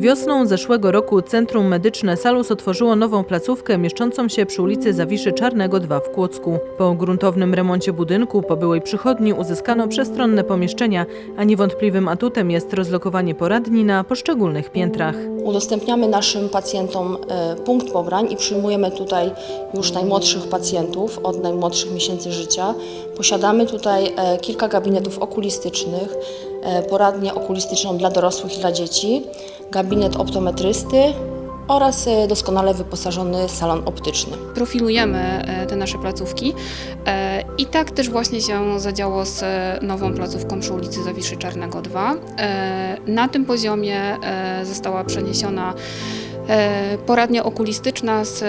Wiosną zeszłego roku Centrum Medyczne Salus otworzyło nową placówkę mieszczącą się przy ulicy Zawiszy Czarnego 2 w Kłodzku. Po gruntownym remoncie budynku po byłej przychodni uzyskano przestronne pomieszczenia, a niewątpliwym atutem jest rozlokowanie poradni na poszczególnych piętrach. Udostępniamy naszym pacjentom e, punkt pobrań i przyjmujemy tutaj już najmłodszych pacjentów od najmłodszych miesięcy życia. Posiadamy tutaj e, kilka gabinetów okulistycznych, e, poradnię okulistyczną dla dorosłych i dla dzieci, gabinet optometrysty oraz e, doskonale wyposażony salon optyczny. profilujemy e, te nasze placówki E, i tak też właśnie się zadziało z nową placówką przy ulicy Zawiszy Czarnego 2. E, Na tym poziomie została przeniesiona poradnia okulistyczna z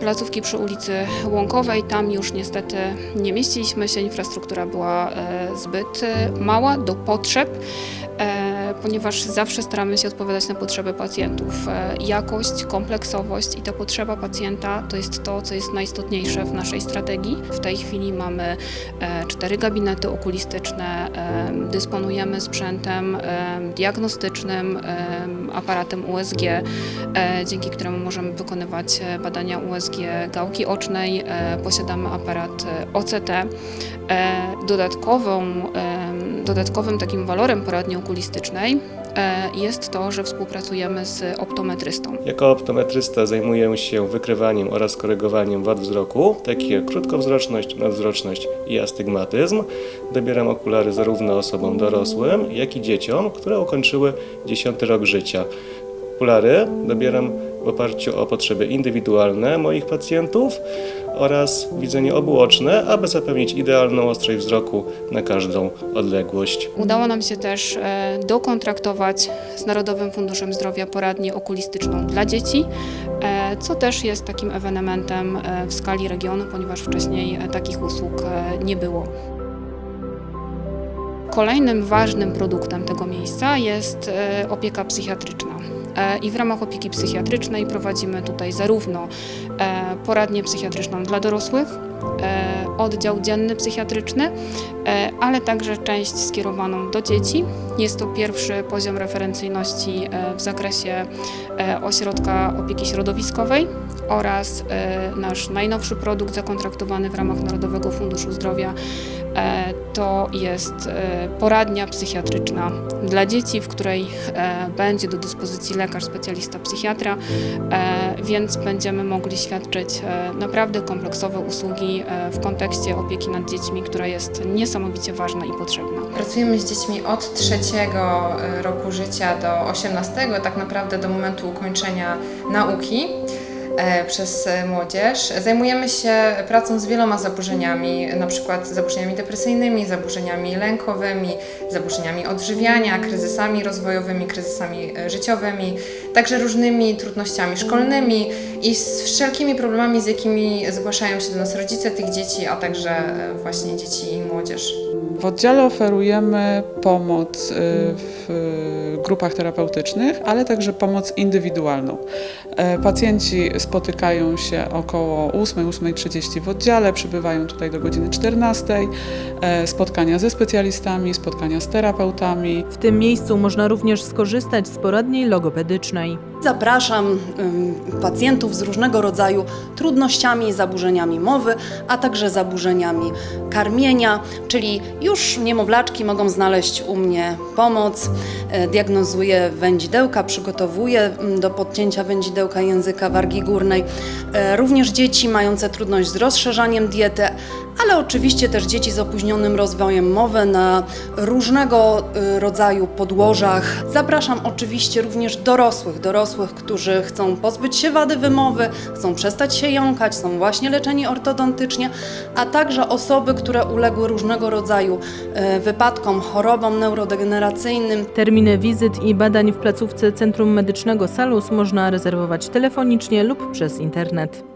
placówki przy ulicy Łąkowej. Tam już niestety nie mieściliśmy się, infrastruktura była zbyt mała do potrzeb, ponieważ zawsze staramy się odpowiadać na potrzeby pacjentów. E, Jakość, kompleksowość i ta potrzeba pacjenta to jest to, co jest najistotniejsze w naszej strategii. W tej chwili mamy e, cztery gabinety okulistyczne, e, dysponujemy sprzętem diagnostycznym, aparatem USG, dzięki któremu możemy wykonywać badania USG gałki ocznej. Posiadamy aparat OCT. Dodatkową, dodatkowym takim walorem poradni okulistycznej e, jest to, że współpracujemy z optometrystą. Jako optometrysta zajmuję się wykrywaniem oraz korygowaniem wad wzroku, takich jak krótkowzroczność, nadwzroczność i astygmatyzm. Dobieram okulary zarówno osobom dorosłym, jak i dzieciom, które ukończyły 10 rok życia. Okulary dobieram w oparciu o potrzeby indywidualne moich pacjentów oraz widzenie obuoczne, aby zapewnić idealną ostrość wzroku na każdą odległość. Udało nam się też e, dokontraktować z Narodowym Funduszem Zdrowia poradnię okulistyczną dla dzieci, e, co też jest takim ewenementem e, w skali regionu, ponieważ wcześniej takich usług nie było. Kolejnym ważnym produktem tego miejsca jest opieka psychiatryczna. I w ramach opieki psychiatrycznej prowadzimy tutaj zarówno poradnię psychiatryczną dla dorosłych, e, oddział dzienny psychiatryczny, e, ale także część skierowaną do dzieci. Jest to pierwszy poziom referencyjności e, w zakresie ośrodka opieki środowiskowej oraz nasz najnowszy produkt zakontraktowany w ramach Narodowego Funduszu Zdrowia to jest e, poradnia psychiatryczna dla dzieci, w której e, będzie do dyspozycji lekarz specjalista psychiatra, e, więc będziemy mogli świadczyć e, naprawdę kompleksowe usługi e, w kontekście opieki nad dziećmi, która jest niesamowicie ważna i potrzebna. Pracujemy z dziećmi od trzeciego e, roku życia do 18, tak naprawdę do momentu ukończenia nauki e, przez e, młodzież. Zajmujemy się pracą z wieloma zaburzeniami, na przykład zaburzeniami depresyjnymi, zaburzeniami lękowymi, zaburzeniami odżywiania, kryzysami rozwojowymi, kryzysami e, życiowymi, także różnymi trudnościami szkolnymi i z wszelkimi problemami, z jakimi zgłaszają się do nas rodzice tych dzieci, a także e, właśnie dzieci i młodzież. W oddziale oferujemy pomoc y, w y, grupach terapeutycznych, ale także pomoc indywidualną. E, Pacjenci spotykają się około 8-8.30 w oddziale, przybywają tutaj do godziny 14. E, Spotkania ze specjalistami, spotkania z terapeutami. W tym miejscu można również skorzystać z poradni logopedycznej. January. Zapraszam pacjentów z różnego rodzaju trudnościami, zaburzeniami mowy, a także zaburzeniami karmienia, czyli już niemowlaczki mogą znaleźć u mnie pomoc. E, Diagnozuję wędzidełka, przygotowuję do podcięcia wędzidełka języka wargi górnej. E, Również dzieci mające trudność z rozszerzaniem diety, ale oczywiście też dzieci z opóźnionym rozwojem mowy na różnego y, rodzaju podłożach. Zapraszam oczywiście również dorosłych, dorosłych, którzy chcą pozbyć się wady wymowy, chcą przestać się jąkać, są właśnie leczeni ortodontycznie, a także osoby, które uległy różnego rodzaju y, wypadkom, chorobom neurodegeneracyjnym. Terminy wizyt i badań w placówce Centrum Medycznego Salus można rezerwować telefonicznie lub przez internet.